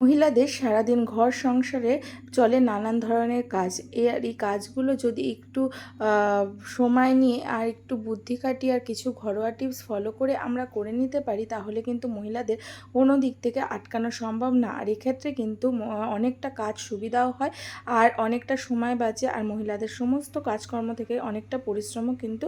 মহিলাদের সারাদিন ঘর সংসারে চলে নানান ধরনের কাজ। আর এই কাজগুলো যদি একটু সময় নিয়ে আর একটু বুদ্ধি কাটিয়ে আর কিছু ঘরোয়া টিপস ফলো করে আমরা করে নিতে পারি, তাহলে কিন্তু মহিলাদের কোনো দিক থেকে আটকানো সম্ভব না। আর এক্ষেত্রে কিন্তু অনেকটা কাজ সুবিধাও হয়, আর অনেকটা সময় বাঁচে, আর মহিলাদের সমস্ত কাজকর্ম থেকে অনেকটা পরিশ্রমও কিন্তু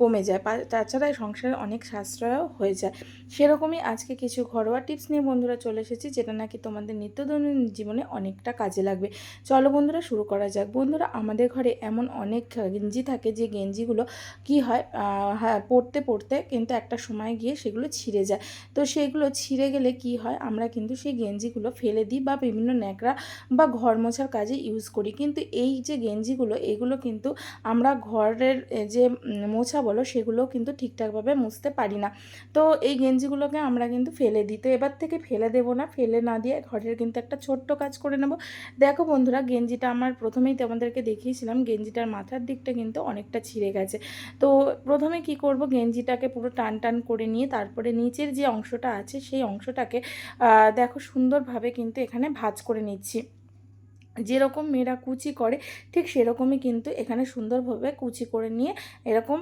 কমে যায়। তাছাড়া সংসারে অনেক সাশ্রয়ও হয়ে যায়। সেরকমই আজকে কিছু ঘরোয়া টিপস নিয়ে বন্ধুরা চলে এসেছি, যেটা নাকি তোমাদের নিত্যদৈনন্দিন জীবনে অনেকটা কাজে লাগবে। চলো বন্ধুরা, শুরু করা যাক। বন্ধুরা, আমাদের ঘরে এমন অনেক গেঞ্জি থাকে যে গেঞ্জিগুলো কি হয় হ্যাঁ পরতে পরতে কিন্তু একটা সময় গিয়ে সেগুলো ছিঁড়ে যায়। তো সেগুলো ছিঁড়ে গেলে কি হয়, আমরা কিন্তু সেই গেঞ্জিগুলো ফেলে দিই বা বিভিন্ন ন্যাকড়া বা ঘর মোছার কাজে ইউজ করি। কিন্তু এই যে গেঞ্জিগুলো, এগুলো কিন্তু আমরা ঘরের যে মোছা বলো সেগুলো কিন্তু ঠিকঠাকভাবে মুছতে পারি না। তো এই গেঞ্জিগুলোকে আমরা কিন্তু ফেলে দিই। তো এবার থেকে ফেলে দেবো না, ফেলে না দিয়ে ঘরের কিন্তু একটা ছোট্ট কাজ করে নেব। দেখো বন্ধুরা, গেঞ্জিটা আমার প্রথমেই তোমাদেরকে দেখিয়েছিলাম, গেঞ্জিটার মাথার দিকটা কিন্তু অনেকটা ছিঁড়ে গেছে। তো প্রথমে কি করব, গেঞ্জিটাকে পুরো টান টান করে নিয়ে তারপরে নিচের যে অংশটা আছে, সেই অংশটাকে দেখো সুন্দরভাবে কিন্তু এখানে ভাজ করে নিচ্ছি। যেরকম মেয়েরা কুচি করে, ঠিক সেরকমই কিন্তু এখানে সুন্দরভাবে কুচি করে নিয়ে এরকম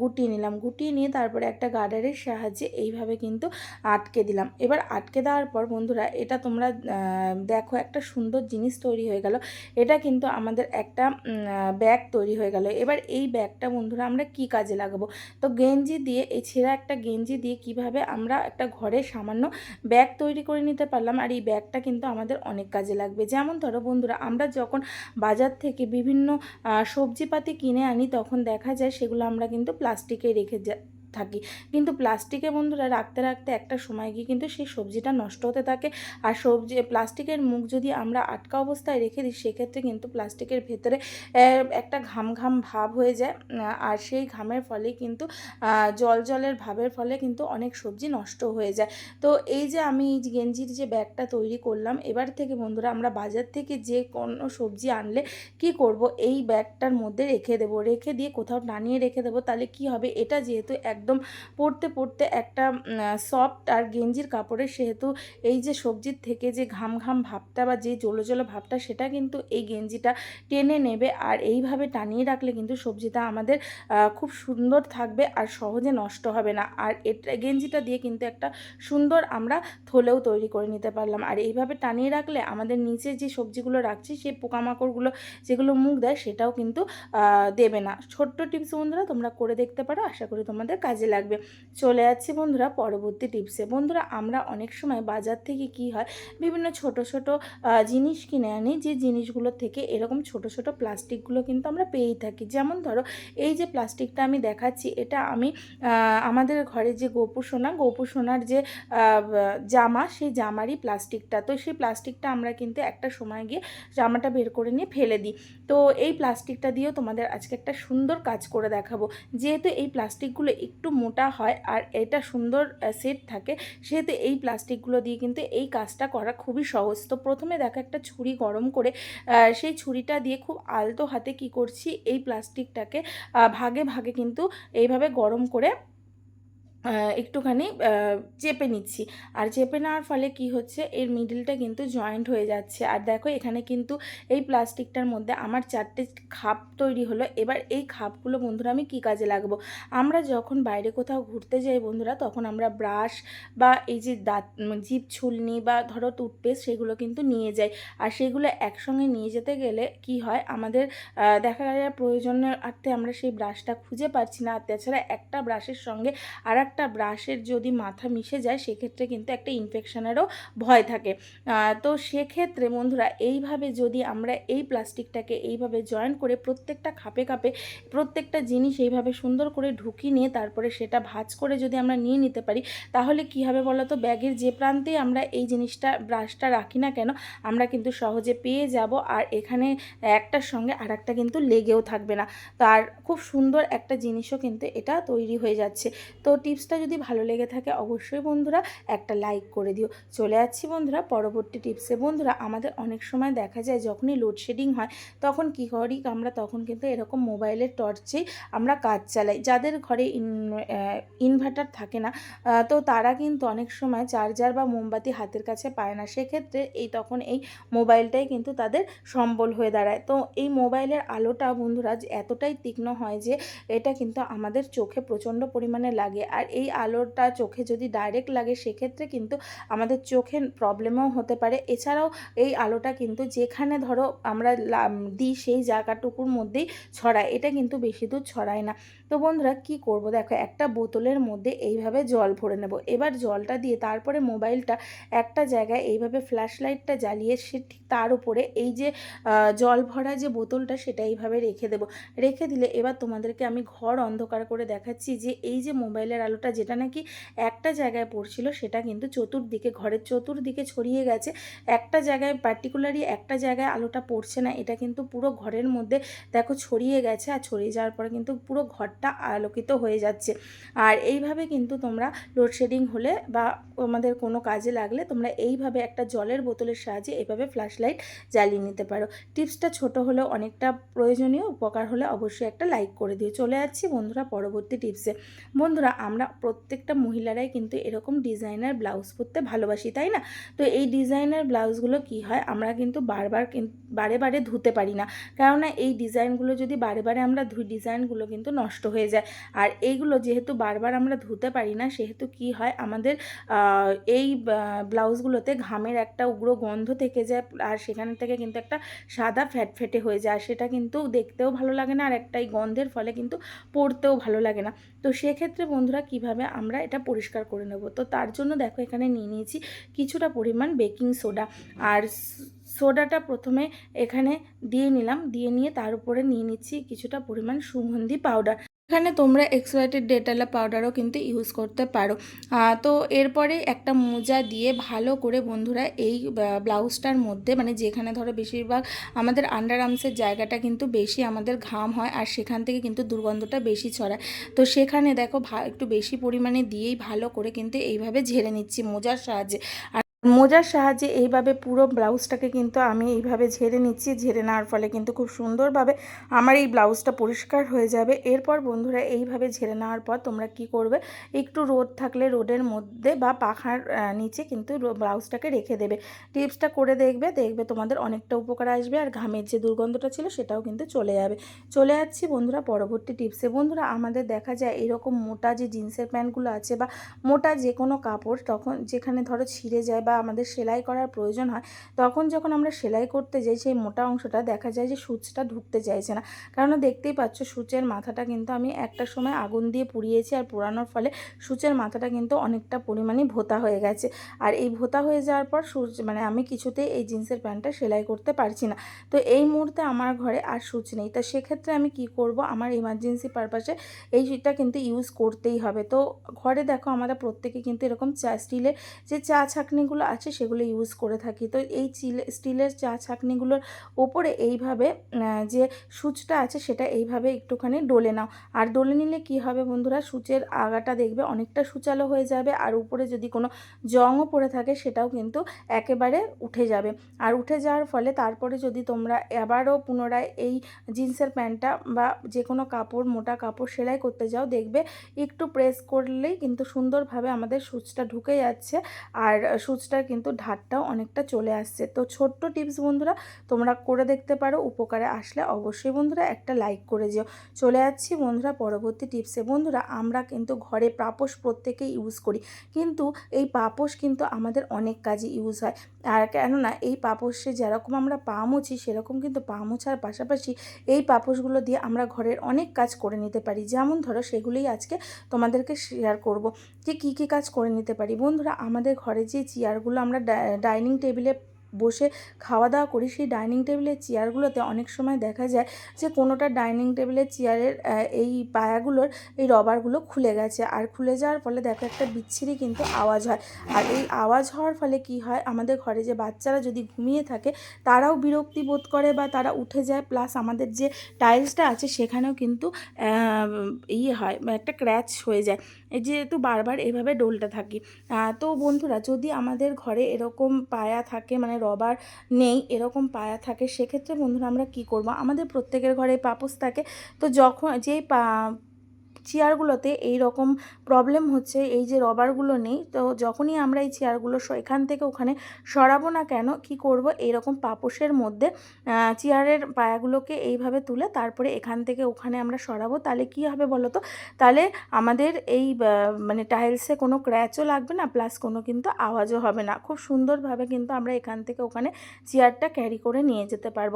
গুটিয়ে নিলাম। গুটিয়ে নিয়ে তারপরে একটা গার্ডারের সাহায্যে এইভাবে কিন্তু আটকে দিলাম। এবার আটকে দেওয়ার পর বন্ধুরা, এটা তোমরা দেখো একটা সুন্দর জিনিস তৈরি হয়ে গেল। এটা কিন্তু আমাদের একটা ব্যাগ তৈরি হয়ে গেল। এবার এই ব্যাগটা বন্ধুরা আমরা কি কাজে লাগাবো? তো গেঞ্জি দিয়ে, এই ছেঁড়া একটা গেঞ্জি দিয়ে কীভাবে আমরা একটা ঘরে সামান্য ব্যাগ তৈরি করে নিতে পারলাম, আর এই ব্যাগটা কিন্তু আমাদের অনেক কাজে লাগবে। যেমন ধরো বন্ধুরা আমরা যখন বাজার থেকে বিভিন্ন সবজিপাতি কিনে আনি, তখন দেখা যায় সেগুলো আমরা কিন্তু প্লাস্টিকে রেখে যা থাকি। কিন্তু প্লাস্টিকে বন্ধুরা রাখতে রাখতে একটা সময় গিয়ে কিন্তু সেই সবজিটা নষ্ট হতে থাকে। আর সবজি, প্লাস্টিকের মুখ যদি আমরা আটকা অবস্থায় রেখে দিই, সেক্ষেত্রে কিন্তু প্লাস্টিকের ভেতরে একটা ঘাম ঘাম ভাব হয়ে যায়। আর সেই ঘামের ফলে কিন্তু জল, জলের ভাবের ফলে কিন্তু অনেক সবজি নষ্ট হয়ে যায়। তো এই যে আমি এই গেঞ্জির যে ব্যাগটা তৈরি করলাম, এবার থেকে বন্ধুরা আমরা বাজার থেকে যে কোনো সবজি আনলে কি করব? এই ব্যাগটার মধ্যে রেখে দেবো। রেখে দিয়ে কোথাও টানিয়ে রেখে দেবো। তাহলে কি হবে? এটা যেহেতু একদম পড়তে পড়তে একটা সফট আর গেঞ্জির কাপড়ের সেহেতু এই যে সবজির থেকে যে ঘাম ঘাম ভাবটা বা যে জলো জলো ভাবটা সেটা কিন্তু এই গেঞ্জিটা টেনে নেবে। আর এইভাবে টানিয়ে রাখলে কিন্তু সবজিটা আমাদের খুব সুন্দর থাকবে আর সহজে নষ্ট হবে না। আর এটা গেঞ্জিটা দিয়ে কিন্তু একটা সুন্দর আমরা থলেও তৈরি করে নিতে পারলাম। আর এইভাবে টানিয়ে রাখলে আমাদের নিচে যে সবজিগুলো রাখছি সেই পোকামাকড়গুলো যেগুলো মুখ দেয় সেটাও কিন্তু দেবে না। ছোট্ট টিপস বন্ধুরা তোমরা করে দেখতে পারো। আশা করি তোমাদের কাজে লাগবে। চলে যাচ্ছি বন্ধুরা পরবর্তী টিপসে বন্ধুরা, আমরা অনেক সময় বাজার থেকে কি হয়, বিভিন্ন ছোট ছোট জিনিস কিনে আনি, যে জিনিসগুলো থেকে এরকম ছোট ছোট প্লাস্টিকগুলো কিন্তু আমরা পেয়েই থাকি। যেমন ধরো, এই যে প্লাস্টিকটা আমি দেখাচ্ছি, এটা আমি আমাদের ঘরে যে গোপু সোনা গোপু সোনার যে জামা, সেই জামারই প্লাস্টিকটা তো সেই প্লাস্টিকটা আমরা কিন্তু একটা সময় গিয়ে জামাটা বের করে নিয়ে ফেলে দিই। তো এই প্লাস্টিকটা দিয়েও তোমাদের আজকে একটা সুন্দর কাজ করে দেখাবো। যেহেতু এই প্লাস্টিকগুলো একটু মোটা হয় আর এটা সুন্দর সেট থাকে। সেহেতু এই প্লাস্টিকগুলো দিয়ে কিন্তু এই কাজটা করা খুবই সহজ। তো প্রথমে দেখো একটা ছুরি গরম করে সেই ছুরিটা দিয়ে খুব আলতো হাতে কি করছি? এই প্লাস্টিকটাকে ভাগে ভাগে কিন্তু এইভাবে গরম করে একটুখানি চেপে নিচ্ছি। আর চেপে নেওয়ার ফলে কি হচ্ছে এর মিডিলটা কিন্তু জয়েন্ট হয়ে যাচ্ছে। আর দেখো এখানে কিন্তু এই প্লাস্টিকটার মধ্যে আমার চারটে খাপ তৈরি হলো। এবার এই খাপগুলো বন্ধুরা আমি কি কাজে লাগাবো? আমরা যখন বাইরে কোথাও ঘুরতে যাই বন্ধুরা তখন আমরা ব্রাশ বা এই যে দাঁত উম, জিভ ছুলনি বা ধরো টুথপেস্ট সেগুলো কিন্তু নিয়ে যাই। আর সেগুলো একসঙ্গে নিয়ে যেতে গেলে কি হয় আমাদের দেখা গেলে প্রয়োজনের আর্থে আমরা সেই ব্রাশটা খুঁজে পাচ্ছি না। আর তাছাড়া একটা ব্রাশের সঙ্গে আর একটা ব্রাশের যদি মাথা মিশে যায়, সেক্ষেত্রে কিন্তু একটা ইনফেকশনেরও ভয় থাকে। তো সেক্ষেত্রে বন্ধুরা, এইভাবে যদি আমরা এই প্লাস্টিকটাকে এইভাবে জয়েন করে প্রত্যেকটা খাপে খাপে প্রত্যেকটা জিনিস এইভাবে সুন্দর করে ঢুকিয়ে নিয়ে তারপরে সেটা ভাজ করে যদি আমরা নিয়ে নিতে পারি, তাহলে কি হবে বলো তো ব্যাগের যে প্রান্তেই আমরা এই জিনিসটা, ব্রাশটা রাখি না কেন, আমরা কিন্তু সহজে পেয়ে যাব আর এখানে একটার সঙ্গে আর একটা কিন্তু লেগেও থাকবে না। তার খুব সুন্দর একটা জিনিসও কিন্তু এটা তৈরি হয়ে যাচ্ছে। তো টিপস টিপসটা যদি ভালো লেগে থাকে অবশ্যই বন্ধুরা একটা লাইক করে দিও। চলে যাচ্ছি বন্ধুরা পরবর্তী টিপসে বন্ধুরা আমাদের অনেক সময় দেখা যায় যখনই লোডশেডিং হয়, তখন কী করি আমরা? তখন কিন্তু এরকম মোবাইলের টর্চেই আমরা কাজ চালাই। যাদের ঘরে ইনভার্টার থাকে না তো তারা কিন্তু অনেক সময় চার্জার বা মোমবাতি হাতের কাছে পায় না। সেক্ষেত্রে এই তখন এই মোবাইলটাই কিন্তু তাদের সম্বল হয়ে দাঁড়ায়। তো এই মোবাইলের আলোটা বন্ধুরা এতটাই তীক্ষ্ণ হয় যে এটা কিন্তু আমাদের চোখে প্রচণ্ড পরিমাণে লাগে। আর এই আলোটা চোখে যদি ডাইরেক্ট লাগে, সেক্ষেত্রে কিন্তু আমাদের চোখে প্রবলেমও হতে পারে। এছাড়াও এই আলোটা কিন্তু যেখানে ধরো আমরা দিই, সেই জায়গাটুকুর মধ্যেই ছড়ায়। এটা কিন্তু বেশি দূর ছড়ায় না। তো বন্ধুরা কি করব? দেখো, একটা বোতলের মধ্যে এইভাবে জল ভরে নেব। এবার জলটা দিয়ে তারপরে মোবাইলটা একটা জায়গায় এইভাবে ফ্ল্যাশ লাইটটা জ্বালিয়ে সে ঠিক তার উপরে এই যে জল ভরা যে বোতলটা সেটা এইভাবে রেখে দেবো। রেখে দিলে এবার তোমাদেরকে আমি ঘর অন্ধকার করে দেখাচ্ছি যে এই যে মোবাইলের আলোটা যেটা নাকি একটা জায়গায় পড়ছিল সেটা কিন্তু চতুর্দিকে, ঘরের চতুর্দিকে ছড়িয়ে গেছে। একটা জায়গায় পার্টিকুলারলি একটা জায়গায় আলোটা পড়ছে না, এটা কিন্তু পুরো ঘরের মধ্যে দেখো ছড়িয়ে গেছে। আর ছড়িয়ে যাওয়ার পরে কিন্তু পুরো ঘরটা আলোকিত হয়ে যাচ্ছে। আর এইভাবে কিন্তু তোমরা লোডশেডিং হলে বা তোমাদের কোনো কাজে লাগলে তোমরা এইভাবে একটা জলের বোতলের সাহায্যে এইভাবে ফ্ল্যাশ লাইট জ্বালিয়ে নিতে পারো। টিপসটা ছোট হলেও অনেকটা প্রয়োজনীয়, উপকার হলে অবশ্যই একটা লাইক করে দিও। চলে যাচ্ছি বন্ধুরা পরবর্তী টিপসে বন্ধুরা, আমরা প্রত্যেকটা মহিলারাই কিন্তু এরকম ডিজাইনার ব্লাউজ পরতে ভালোবাসি, তাই না? তো এই ডিজাইনার ব্লাউজগুলো কি হয়? আমরা কিন্তু বারবার বারে বারে ধুতে পারি না। কেননা এই ডিজাইনগুলো যদি বারে বারে আমরা ধুই ডিজাইনগুলো কিন্তু নষ্ট হয়ে যায়। আর এইগুলো যেহেতু বারবার আমরা ধুতে পারি না, সেহেতু কি হয়? আমাদের এই ব্লাউজগুলোতে ঘামের একটা উগ্র গন্ধ থেকে যায় আর সেখান থেকে কিন্তু একটা সাদা ফ্যাট ফ্যাটফেটে হয়ে যায়। আর সেটা কিন্তু দেখতেও ভালো লাগে না, আর একটা এই গন্ধের ফলে কিন্তু পরতেও ভালো লাগে না। তো সেক্ষেত্রে বন্ধুরা কীভাবে আমরা এটা পরিষ্কার করে নেব? তো তার জন্য দেখো এখানে নিয়ে নিয়েছি কিছুটা পরিমাণ বেকিং সোডা। আর সোডাটা প্রথমে এখানে দিয়ে নিলাম, দিয়ে নিয়ে তার উপরে নিয়ে নিচ্ছি কিছুটা পরিমাণ সুগন্ধি পাউডার। এখানে তোমরা এক্সপাইটেড ডেটালা পাউডারও কিন্তু ইউজ করতে পারো। তো এরপরে একটা মোজা দিয়ে ভালো করে বন্ধুরা এই ব্লাউজটার মধ্যে মানে যেখানে ধরো বেশিরভাগ আমাদের আন্ডার আর্মসের জায়গাটা কিন্তু বেশি আমাদের ঘাম হয় আর সেখান থেকে কিন্তু দুর্গন্ধটা বেশি ছড়ায়। তো সেখানে দেখো একটু বেশি পরিমাণে দিয়েই ভালো করে কিন্তু এইভাবে ঝেড়ে নিচ্ছি মোজার সাহায্যে। আর মোজার সাহায্যে এইভাবে পুরো ব্লাউজটাকে কিন্তু আমি এইভাবে ঝেড়ে নিচ্ছি, ঝেড়ে নেওয়ার ফলে কিন্তু খুব সুন্দরভাবে আমার এই ব্লাউজটা পরিষ্কার হয়ে যাবে। এরপর বন্ধুরা এইভাবে ঝেড়ে নেওয়ার পর তোমরা কি করবে? একটু রোদ থাকলে রোদের মধ্যে বা পাখার নিচে কিন্তু ব্লাউজটাকে রেখে দেবে। টিপসটা করে দেখবে দেখবে তোমাদের অনেকটা উপকার আসবে আর ঘামের যে দুর্গন্ধটা ছিল সেটাও কিন্তু চলে যাবে। চলে যাচ্ছি বন্ধুরা পরবর্তী টিপসে। বন্ধুরা আমাদের দেখা যায় এরকম মোটা যে জিন্সের প্যান্টগুলো আছে বা মোটা যে কোনো কাপড় তখন যেখানে ধরো ছিঁড়ে যায় বা আমাদের সেলাই করার প্রয়োজন হয়, তখন যখন আমরা সেলাই করতে যাই, সেই মোটা অংশটা দেখা যায় যে সূচটা ঢুকতে চাইছে না। কারণ দেখতেই পাচ্ছ সূচের মাথাটা কিন্তু আমি একটা সময় আগুন দিয়ে পুড়িয়েছি আর পোড়ানোর ফলে সূচের মাথাটা কিন্তু অনেকটা পরিমাণে ভোতা হয়ে গেছে। আর এই ভোতা হয়ে যাওয়ার পর সূচ মানে আমি কিছুতেই এই জিন্সের প্যান্টটা সেলাই করতে পারছি না। তো এই মুহূর্তে আমার ঘরে আর সূচ নেই। তো সেক্ষেত্রে আমি কি করব? আমার ইমার্জেন্সি পারপাসে এইটা কিন্তু ইউজ করতেই হবে। তো ঘরে দেখো আমরা প্রত্যেকে কিন্তু এরকম চা স্টিলের যে চা ছাঁকনিগুলো আছে সেগুলো ইউজ করে থাকি। তো এই চিলে, স্টিলের চা ছাঁকনিগুলোর ওপরে এইভাবে যে সূচটা আছে সেটা এইভাবে একটুখানি ডলে নাও। আর ডলে নিলে কি হবে বন্ধুরা, সূচের আগাটা দেখবে অনেকটা সুচালো হয়ে যাবে আর উপরে যদি কোনো জংও পড়ে থাকে সেটাও কিন্তু একেবারে উঠে যাবে। আর উঠে যাওয়ার ফলে তারপরে যদি তোমরা আবারও পুনরায় এই জিন্সের প্যান্টটা বা যে কোনো কাপড়, মোটা কাপড় সেলাই করতে যাও, দেখবে একটু প্রেস করলেই কিন্তু সুন্দরভাবে আমাদের সূচটা ঢুকে যাচ্ছে। আর সূচটার কিন্তু ঢাটটাও অনেকটা চলে আসছে। তো ছোট্ট টিপস বন্ধুরা, তোমরা করে দেখতে পারো, উপকারে আসলে অবশ্যই বন্ধুরা একটা লাইক করে যেও। চলে যাচ্ছি বন্ধুরা পরবর্তী টিপসে। বন্ধুরা, আমরা কিন্তু ঘরে পাপোশ প্রত্যেকেই ইউজ করি, কিন্তু এই পাপোশ কিন্তু আমাদের অনেক কাজে ইউজ হয়। আর কেননা, এই পাপোশে যেরকম আমরা পা মুছি, সেরকম কিন্তু পা মোছার পাশাপাশি এই পাপোশগুলো দিয়ে আমরা ঘরের অনেক কাজ করে নিতে পারি। যেমন ধরো, সেগুলোই আজকে তোমাদেরকে শেয়ার করব যে কী কী কাজ করে নিতে পারি। বন্ধুরা, আমাদের ঘরে যে চেয়ারগুলো আমরা ডাইনিং টেবিলে বসে খাওয়া দাওয়া করি, সেই ডাইনিং টেবিলের চেয়ারগুলোতে অনেক সময় দেখা যায় যে কোনোটা ডাইনিং টেবিলের চেয়ারের এই পায়াগুলোর এই রবারগুলো খুলে গেছে। আর খুলে যাওয়ার ফলে দেখো একটা বিচ্ছিরি কিন্তু আওয়াজ হয়। আর এই আওয়াজ হওয়ার ফলে কি হয়, আমাদের ঘরে যে বাচ্চারা যদি ঘুমিয়ে থাকে, তারাও বিরক্তি বোধ করে বা তারা উঠে যায়। প্লাস আমাদের যে টাইলসটা আছে, সেখানেও কিন্তু ইয়ে হয়, একটা ক্র্যাচ হয়ে যায়। এই যেহেতু বারবার এভাবে ডোলটা থাকি। তো বন্ধুরা, যদি আমাদের ঘরে এরকম পায়া থাকে মানে রবার নেই, এরকম পায়া থাকে, সেক্ষেত্রে বন্ধুরা আমরা কি করব? আমাদের প্রত্যেকের ঘরে পাপোস থাকে। তো যখন যেই পা চেয়ারগুলোতে এই রকম প্রবলেম হচ্ছে, এই যে রবারগুলো নেই, তো যখনই আমরা এই চেয়ারগুলো এখান থেকে ওখানে সরাবো না কেন, কি করব? এইরকম পাপোশের মধ্যে চেয়ারের পায়াগুলোকে এইভাবে তুলে তারপরে এখান থেকে ওখানে আমরা সরাবো, তাহলে কি হবে বলো তো? তাহলে আমাদের এই মানে টাইলসে কোনো ক্র্যাচও লাগবে না প্লাস কোনো কিন্তু আওয়াজও হবে না। খুব সুন্দরভাবে কিন্তু আমরা এখান থেকে ওখানে চেয়ারটা ক্যারি করে নিয়ে যেতে পারব।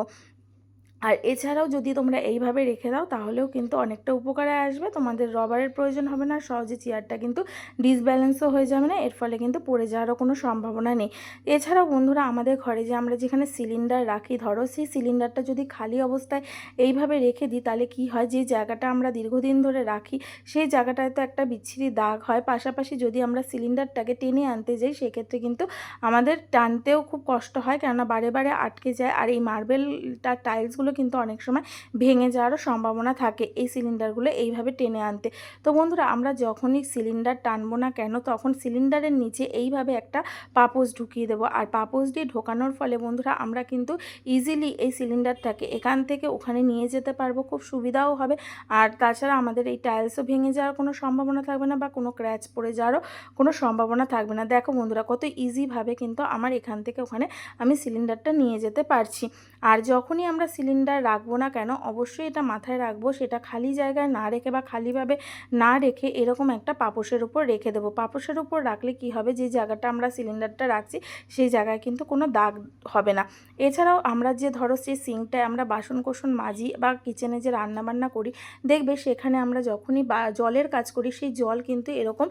আর এছাড়াও যদি তোমরা এইভাবে রেখে দাও, তাহলেও কিন্তু অনেকটা উপকারে আসবে। তোমাদের রবারের প্রয়োজন হবে না, সহজে চেয়ারটা কিন্তু ডিসব্যালেন্সও হয়ে যাবে না, এর ফলে কিন্তু পড়ে যাওয়ারও কোনো সম্ভাবনা নেই। এছাড়াও বন্ধুরা, আমাদের ঘরে যে আমরা যেখানে সিলিন্ডার রাখি, ধরো সেই সিলিন্ডারটা যদি খালি অবস্থায় এইভাবে রেখে দিই, তাহলে কি হয়? যে জায়গাটা আমরা দীর্ঘদিন ধরে রাখি, সেই জায়গাটায় তো একটা বিচ্ছিরি দাগ হয়। পাশাপাশি যদি আমরা সিলিন্ডারটাকে টেনে আনতে যাই, সেক্ষেত্রে কিন্তু আমাদের টানতেও খুব কষ্ট হয়, কেননা বারে বারে আটকে যায়। আর এই মার্বেলটা টাইলসগুলো কিন্তু অনেক সময় ভেঙে যাওয়ারও সম্ভাবনা থাকে এই সিলিন্ডারগুলো এইভাবে টেনে আনতে। তো বন্ধুরা, আমরা যখনই সিলিন্ডার টানবো না কেন, তখন সিলিন্ডারের নিচে এইভাবে একটা পাপোস ঢুকিয়ে দেবো। আর পাপোস দিয়ে ঢোকানোর ফলে বন্ধুরা, আমরা কিন্তু ইজিলি এই সিলিন্ডারটাকে এখান থেকে ওখানে নিয়ে যেতে পারব, খুব সুবিধাও হবে। আর তাছাড়া আমাদের এই টাইলসও ভেঙে যাওয়ার কোনো সম্ভাবনা থাকবে না বা কোনো ক্র্যাচ পড়ে যাওয়ারও কোনো সম্ভাবনা থাকবে না। দেখো বন্ধুরা, কত ইজিভাবে কিন্তু আমার এখান থেকে ওখানে আমি সিলিন্ডারটা নিয়ে যেতে পারছি। আর যখনই আমরা সিলিন্ডার রাখব না কেন? অবশ্যই এটা মাথায় রাখব, সেটা খালি জায়গায় না রেখে বা খালিভাবে না রেখে এরকম একটা পাপোশের উপর রেখে দেবো। পাপোশের উপর রাখলে কি হবে? যে জায়গাটা আমরা সিলিন্ডারটা রাখছি, সেই জায়গায় কিন্তু কোনো দাগ হবে না। এছাড়াও আমরা যে ধরো সেই সিঙ্কটায় আমরা বাসন কোসন মাজি বা কিচেনে যে রান্না বান্না করি, দেখবে সেখানে আমরা যখনই বা জলের কাজ করি, সেই জল কিন্তু এরকম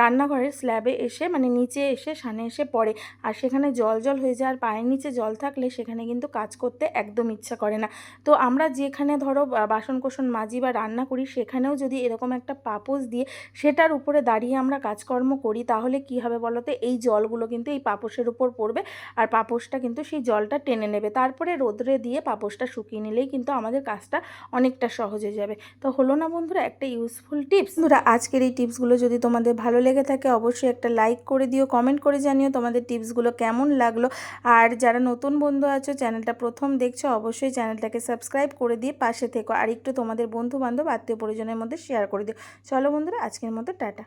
রান্নাঘরের স্ল্যাবে এসে মানে নিচে এসে সানে এসে পড়ে। আর সেখানে জল জল হয়ে যায় আর পায়ের নিচে জল থাকলে সেখানে কিন্তু কাজ করতে একদম ইচ্ছা করে না। তো আমরা যেখানে ধরো বা- বাসন কোসন মাজি বা রান্না করি, সেখানেও যদি এরকম একটা পাপোস দিয়ে সেটার উপরে দাঁড়িয়ে আমরা কাজকর্ম করি, তাহলে কি হবে বলো তো এই জলগুলো কিন্তু এই পাপোশের উপর পড়বে আর পাপোশটা কিন্তু সেই জলটা টেনে নেবে। তারপরে রোদ্রে দিয়ে পাপোশটা শুকিয়ে নিলেই কিন্তু আমাদের কাজটা অনেকটা সহজ হয়ে যাবে। তো হলো না বন্ধুরা, একটা ইউজফুল টিপস বন্ধুরা, আজকের এই টিপসগুলো যদি তোমাদের ভালো লেগে থাকে, অবশ্যই একটা লাইক করে দিও কমেন্ট করে জানিও তোমাদের টিপসগুলো কেমন লাগল। আর যারা নতুন বন্ধু আছো চ্যানেলটা প্রথম দেখছ, অবশ্যই চ্যানেলটাকে সাবস্ক্রাইব করে দিয়ে পাশে থেকো। আর একটু তোমাদের বন্ধু বান্ধব আত্মীয় পরিজনের মধ্যে শেয়ার করে দিও। চলো বন্ধুরা, আজকের মতো টাটা।